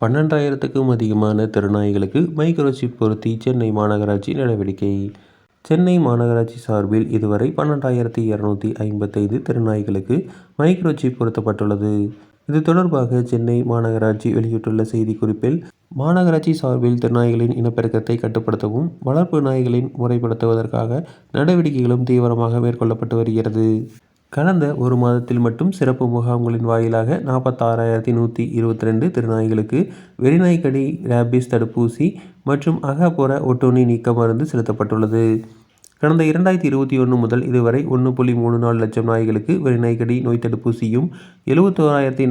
பன்னெண்டாயிரத்துக்கும் அதிகமான தெருநாய்களுக்கு மைக்ரோசிப் பொருத்தி சென்னை மாநகராட்சி நடவடிக்கை சென்னை மாநகராட்சி சார்பில் இதுவரை பன்னெண்டாயிரத்தி இருநூத்தி ஐம்பத்தைந்து தெருநாய்களுக்கு மைக்ரோசிப் பொருத்தப்பட்டுள்ளது. இது தொடர்பாக சென்னை மாநகராட்சி வெளியிட்டுள்ள செய்திக்குறிப்பில், மாநகராட்சி சார்பில் திருநாய்களின் இனப்பெருக்கத்தை கட்டுப்படுத்தவும், வளர்ப்பு நாய்களின் முறைப்படுத்துவதற்காக நடவடிக்கைகளும் தீவிரமாக மேற்கொள்ளப்பட்டு வருகிறது. கடந்த ஒரு மாதத்தில் மட்டும் சிறப்பு முகாம்களின் வாயிலாக நாற்பத்தாறாயிரத்தி நூற்றி இருபத்தி ரெண்டு திருநாய்களுக்கு வெறிநாய்க்கடி, ரேபிஸ் தடுப்பூசி மற்றும் அகப்புற ஒட்டோனி நீக்க மருந்து செலுத்தப்பட்டுள்ளது. கடந்த இரண்டாயிரத்தி இருபத்தி ஒன்று முதல் இதுவரை ஒன்று புள்ளி மூணு நாலு லட்சம் நாய்களுக்கு வெறிநாய்க்கடி நோய் தடுப்பூசியும், எழுபத்தோராயிரத்தி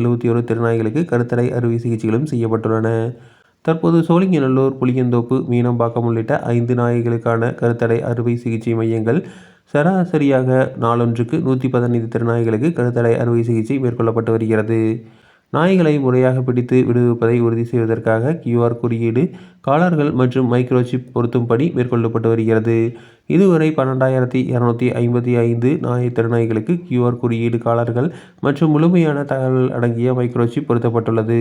எழுபத்தி ஓரு திருநாய்களுக்கு கருத்தடை அறுவை சிகிச்சைகளும் செய்யப்பட்டுள்ளன. தற்போது சோழிங்கநல்லூர், புளியந்தோப்பு, மீனம்பாக்கம் உள்ளிட்ட ஐந்து நாய்களுக்கான கருத்தடை அறுவை சிகிச்சை மையங்கள் சராசரியாக நாளொன்றுக்கு நூற்றி பதினைந்து தெருநாய்களுக்கு கருத்தடை அறுவை சிகிச்சை மேற்கொள்ளப்பட்டு வருகிறது. நாய்களை முறையாக பிடித்து விடுவிப்பதை உறுதி செய்வதற்காக கியூஆர் குறியீடு, காலர்கள் மற்றும் மைக்ரோசிப் பொருத்தும்படி மேற்கொள்ளப்பட்டு வருகிறது. இதுவரை பன்னெண்டாயிரத்தி இரநூத்தி ஐம்பத்தி ஐந்து தெருநாய்களுக்கு கியூ. கியூஆர் குறியீடு, காலர்கள் மற்றும் முழுமையான தகவல் அடங்கிய மைக்ரோசிப் பொருத்தப்பட்டுள்ளது.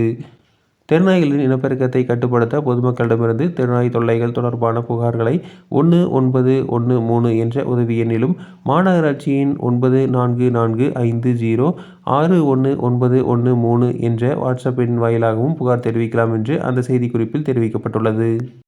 தெருநாய்களின் இனப்பெருக்கத்தை கட்டுப்படுத்த பொதுமக்களிடமிருந்து தெருநாய் தொல்லைகள் தொடர்பான புகார்களை ஒன்று ஒன்பது ஒன்று மூணு என்ற உதவி எண்ணிலும், மாநகராட்சியின் ஒன்பது நான்கு நான்கு ஐந்து ஜீரோ ஆறு ஒன்று ஒன்பது ஒன்று மூணு என்ற வாட்ஸ்அப் எண் வாயிலாகவும் புகார் தெரிவிக்கலாம் என்று அந்த செய்திக்குறிப்பில் தெரிவிக்கப்பட்டுள்ளது.